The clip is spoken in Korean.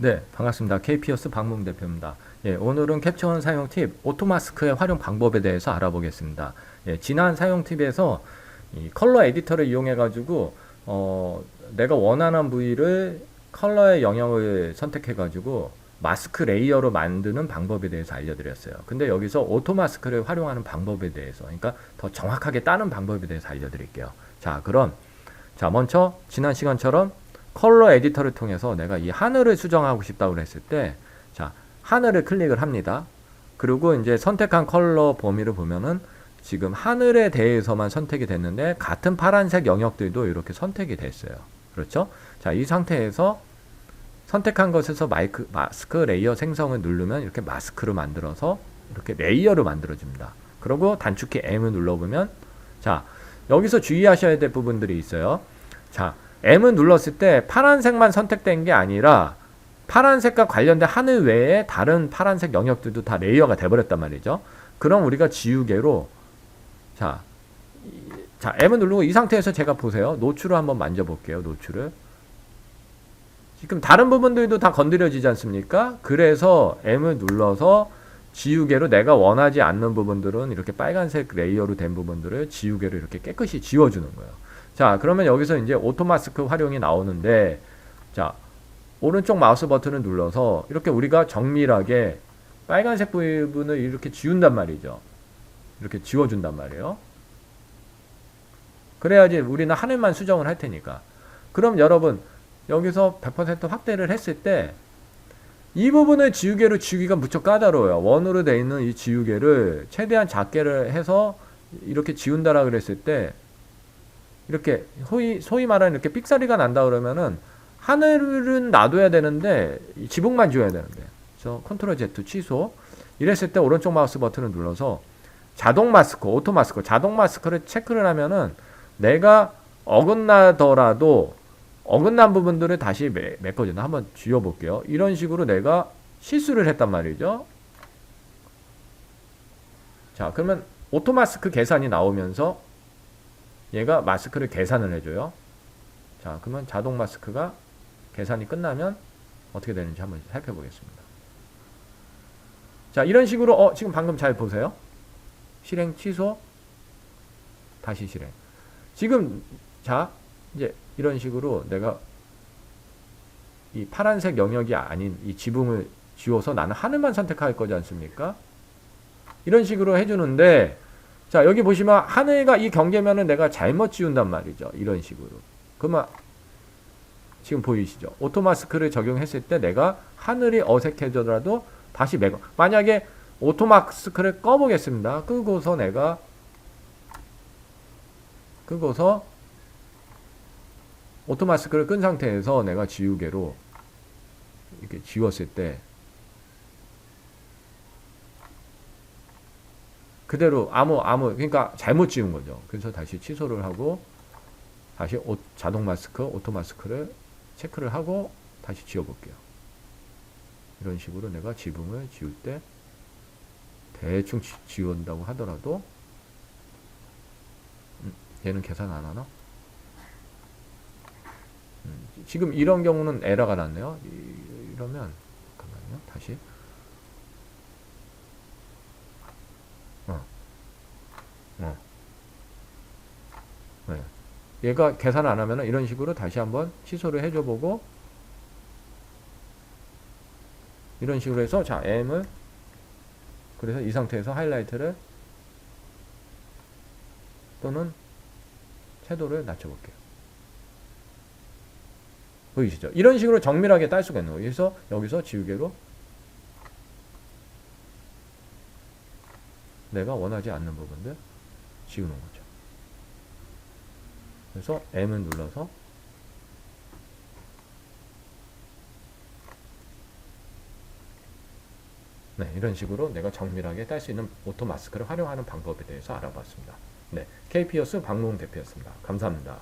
네, 반갑습니다. KP어스 박문 대표입니다. 예, 오늘은 캡처원 사용 팁, 오토마스크의 활용 방법에 대해서 알아보겠습니다. 예, 지난 사용 팁에서 이 컬러 에디터를 이용해 가지고 어, 내가 원하는 부위를 컬러의 영역을 선택해 가지고 마스크 레이어로 만드는 방법에 대해서 알려드렸어요. 근데 여기서 오토마스크를 활용하는 방법에 대해서, 그러니까 더 정확하게 따는 방법에 대해서 알려드릴게요. 자, 그럼 자 먼저 지난 시간처럼 컬러 에디터를 통해서 내가 이 하늘을 수정하고 싶다고 했을 때, 자, 하늘을 클릭을 합니다. 그리고 이제 선택한 컬러 범위를 보면은 지금 하늘에 대해서만 선택이 됐는데 같은 파란색 영역들도 이렇게 선택이 됐어요. 그렇죠? 자, 이 상태에서 선택한 것에서 마이크, 마스크 레이어 생성을 누르면 이렇게 마스크로 만들어서 이렇게 레이어로 만들어줍니다. 그리고 단축키 M을 눌러보면 자, 여기서 주의하셔야 될 부분들이 있어요. 자, M을 눌렀을 때 파란색만 선택된 게 아니라 파란색과 관련된 하늘 외에 다른 파란색 영역들도 다 레이어가 돼버렸단 말이죠. 그럼 우리가 지우개로 자, 이- 자 M을 누르고 이 상태에서 제가 보세요. 노출을 한번 만져볼게요. 노출을. 지금 다른 부분들도 다 건드려지지 않습니까? 그래서 M을 눌러서 지우개로 내가 원하지 않는 부분들은 이렇게 빨간색 레이어로 된 부분들을 지우개로 이렇게 깨끗이 지워주는 거예요. 자, 그러면 여기서 이제 오토마스크 활용이 나오는데, 자, 오른쪽 마우스 버튼을 눌러서 이렇게 우리가 정밀하게 빨간색 부분을 이렇게 지운단 말이죠. 이렇게 지워준단 말이에요. 그래야지 우리는 하늘만 수정을 할 테니까. 그럼 여러분, 여기서 100% 확대를 했을 때, 이 부분을 지우개로 지우기가 무척 까다로워요. 원으로 돼 있는 이 지우개를 최대한 작게를 해서 이렇게 지운다라 그랬을 때, 이렇게 소위, 소위 말하는 이렇게 삑사리가 난다 그러면은 하늘은 놔둬야 되는데 이 지붕만 지워야 되는데. 그래서 컨트롤 Z 취소. 이랬을 때 오른쪽 마우스 버튼을 눌러서 자동 마스크 오토 마스크 자동 마스크를 체크를 하면은 내가 어긋나더라도 어긋난 부분들을 다시 매, 메꿔준다. 한번 지워볼게요. 이런 식으로 내가 실수를 했단 말이죠. 자 그러면 오토 마스크 계산이 나오면서 얘가 마스크를 계산을 해줘요. 자, 그러면 자동 마스크가 계산이 끝나면 어떻게 되는지 한번 살펴보겠습니다. 자, 이런 식으로 어, 지금 방금 잘 보세요. 실행 취소 다시 실행. 지금 자, 이제 이런 식으로 내가 이 파란색 영역이 아닌 이 지붕을 지워서 나는 하늘만 선택할 거지 않습니까? 이런 식으로 해주는데 자, 여기 보시면 하늘과 이 경계면은 내가 잘못 지운단 말이죠. 이런 식으로. 그러면 지금 보이시죠? 오토마스크를 적용했을 때 내가 하늘이 어색해져더라도 다시 매거. 만약에 오토마스크를 꺼보겠습니다. 끄고서 내가 끄고서 오토마스크를 끈 상태에서 내가 지우개로 이렇게 지웠을 때 그대로 아무 아무 그러니까 잘못 지운 거죠. 그래서 다시 취소를 하고 다시 오, 자동 마스크, 오토 마스크를 체크를 하고 다시 지워 볼게요. 이런 식으로 내가 지붕을 지울 때 대충 지, 지운다고 하더라도 음, 얘는 계산 안 하나? 음, 지금 이런 경우는 에러가 났네요. 이, 이러면 잠깐만요. 다시 어. 네. 얘가 계산 안 하면 이런 식으로 다시 한번 취소를 해줘 보고 이런 식으로 해서 자 M을 그래서 이 상태에서 하이라이트를 또는 채도를 낮춰볼게요. 보이시죠? 이런 식으로 정밀하게 딸 수가 있는 거예요. 그래서 여기서 지우개로 내가 원하지 않는 부분들 지우는 거죠. 그래서 M을 눌러서 네, 이런 식으로 내가 정밀하게 딸 수 있는 오토 마스크를 활용하는 방법에 대해서 알아봤습니다. 네, KP어스 박노홍 대표였습니다. 감사합니다.